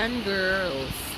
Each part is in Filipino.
Ulan Girls.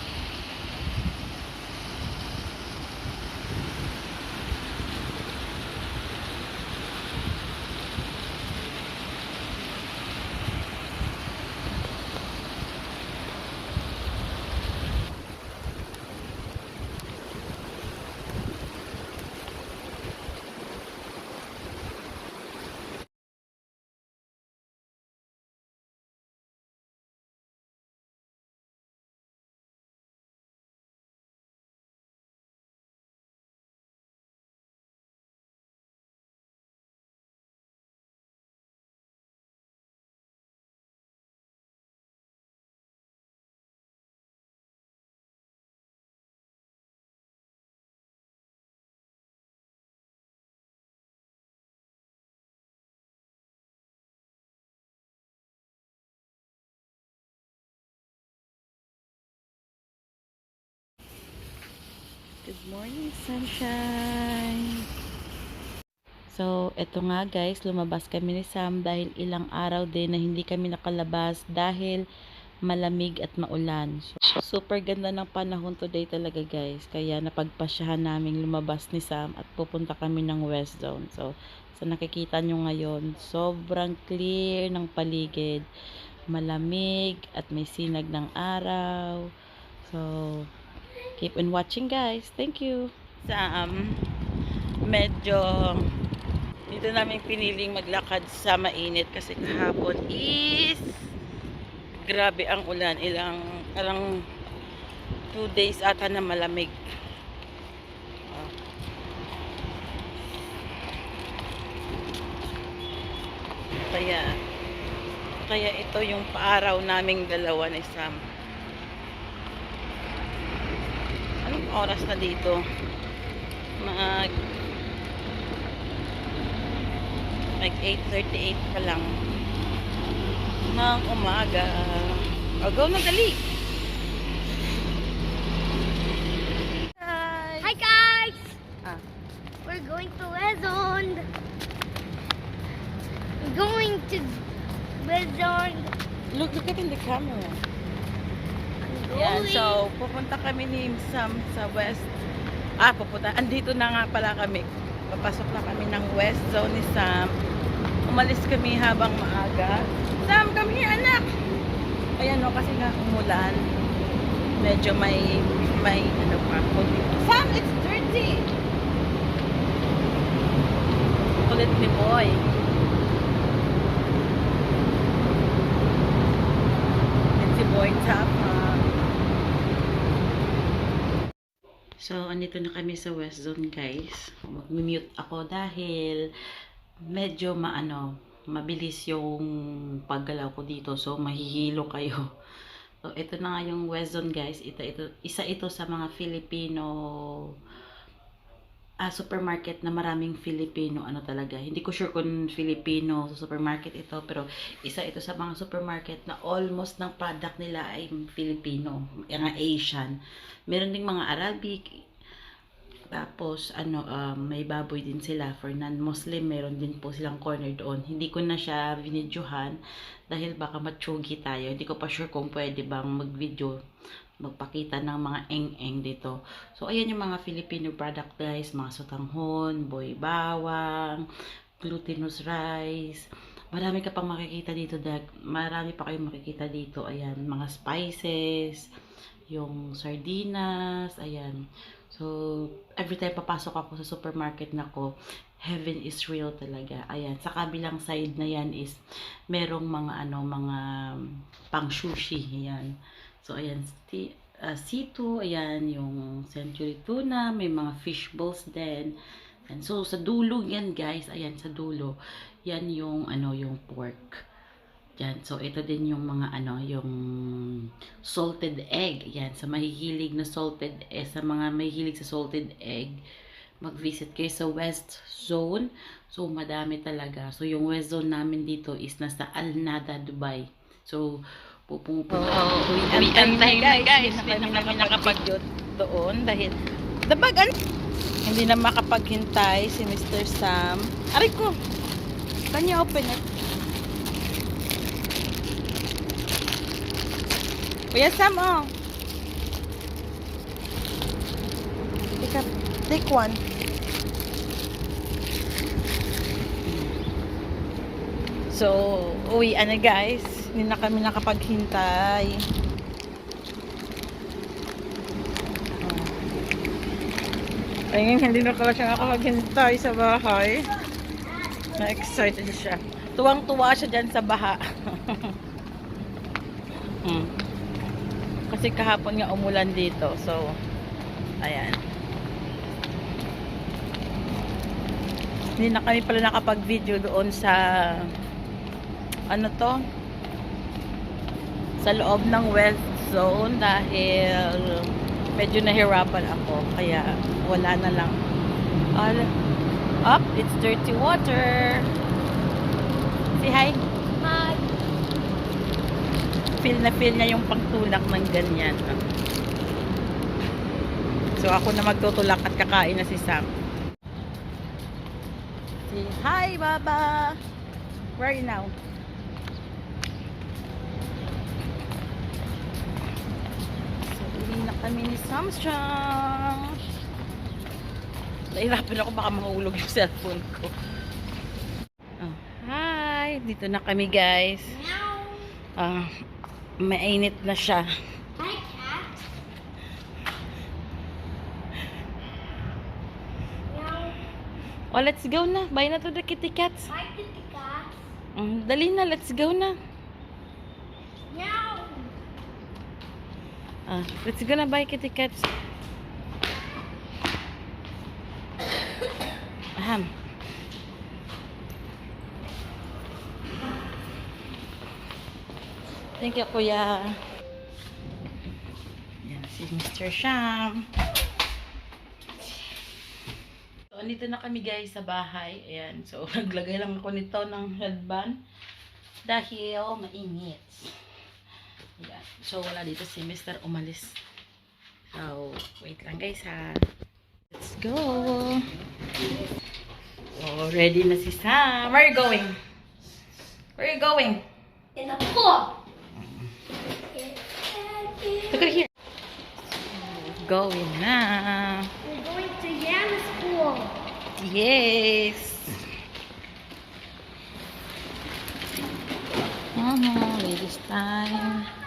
Morning, sunshine! So, eto nga guys, lumabas kami ni Sam dahil ilang araw din na hindi kami nakalabas dahil malamig at maulan. So, super ganda ng panahon today talaga guys. Kaya napagpasyahan namin lumabas ni Sam at pupunta kami ng West Zone. So, sa nakikita nyo ngayon, sobrang clear ng paligid. Malamig at may sinag ng araw. So, Keep on watching guys. Thank you. Sa um, medyo dito namin piniling maglakad sa mainit kasi kahapon is grabe ang ulan. Ilang parang 2 days ata na malamig. Kaya kaya ito yung paaraw naming dalawa ni Sam. Anong oras na dito? Mag mag 8.38 pa lang ng umaga. O, go na dali! Hi! Hi guys! Ah, We're going to Wezond. We're going to Wezond. look, look at in the camera. Yan, so pupunta kami ni Sam sa West. Ah, pupunta. Andito na nga pala kami. Papasok na kami ng West Zone ni Sam. Umalis kami habang maaga. Sam, come here, anak! Ayan no, kasi nga umulan. Medyo may, may, ano pa. Sam, it's dirty! Kulit ni boy. It's si boy top, ha? So, andito na kami sa West Zone, guys. Mag-mute ako dahil medyo maano, mabilis yung paggalaw ko dito. So, mahihilo kayo. So, ito na nga yung West Zone, guys. Ito, ito, isa ito sa mga Filipino ah, supermarket na maraming Filipino ano talaga. Hindi ko sure kung Filipino supermarket ito, pero isa ito sa mga supermarket na almost ng product nila ay Filipino, mga Asian. Meron ding mga Arabic, tapos, ano, um, may baboy din sila. For non-Muslim, meron din po silang corner doon. Hindi ko na siya vinidyohan dahil baka matsugi tayo. Hindi ko pa sure kung pwede bang mag-video, magpakita ng mga eng-eng dito. So, ayan yung mga Filipino product guys. Mga sotanghon, boy bawang, glutinous rice. Marami ka pang makikita dito. Marami pa kayong makikita dito. Ayan, mga spices, yung sardinas, ayan. So, every time papasok ako sa supermarket na ko, heaven is real talaga. Ayan, sa kabilang side na yan is merong mga ano, mga pang sushi, ayan. So, ayan, uh, C2, ayan, yung century tuna, may mga fish balls din. And so, sa dulo yan, guys, ayan, sa dulo, yan yung, ano, yung pork. Yan. So, ito din yung mga ano, yung salted egg. Yan. Sa mahihilig na salted eh, sa mga mahihilig sa salted egg, mag-visit kayo sa West Zone. So, madami talaga. So, yung West Zone namin dito is nasa Al Nada, Dubai. So, pupunta oh, uwi ang time guys. guys. Hindi na kami nakapag doon dahil dabagan. Hindi na makapaghintay si Mr. Sam. Aray ko! Can you open it? Kuya Sam, oh. Take, a, take one. So, uwi na guys. Hindi na kami nakapaghintay. Oh. Ayun, hindi na pala siya nakapaghintay sa bahay. Na-excited siya. Tuwang-tuwa siya dyan sa baha. hmm. Kasi kahapon nga umulan dito. So, ayan. Hindi na kami pala nakapag-video doon sa ano to? Sa loob ng West Zone dahil medyo nahirapan ako. Kaya wala na lang. All up, it's dirty water. Say hi. Hi. Feel na feel niya yung pagtulak ng ganyan. So ako na magtutulak at kakain na si Sam. Say hi, Baba. Where are you now? Kami ni Samsung. Nahirapan ako baka mahulog yung cellphone ko. Oh, hi! Dito na kami guys. Ah, mainit na siya. Hi, cat. Oh, let's go na. Bye na to the kitty cats. Hi, kitty cat. Mm, dali na, let's go na. Ah, let's go na, bye kitty cats. Aham. Thank you, kuya. Yan, si Mr. Sham. So, andito na kami guys sa bahay. Ayan. So, naglagay lang ako nito ng headband. Dahil mainit. Ayan. So, wala dito si Mr. Umalis. So, wait lang guys ha. Let's go. Oh, ready na si Sam. Where are you going? Where are you going? In the pool. Look at here. Going na. We're going to Yama's pool. Yes. Mhm, ladies time.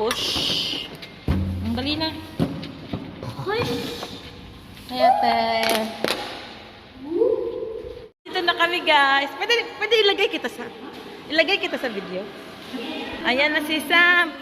Push. Ang dali na. Hi, ate. Dito na kami, guys. Pwede, pwede ilagay kita sa... Ilagay kita sa video. Ayan na si Sam.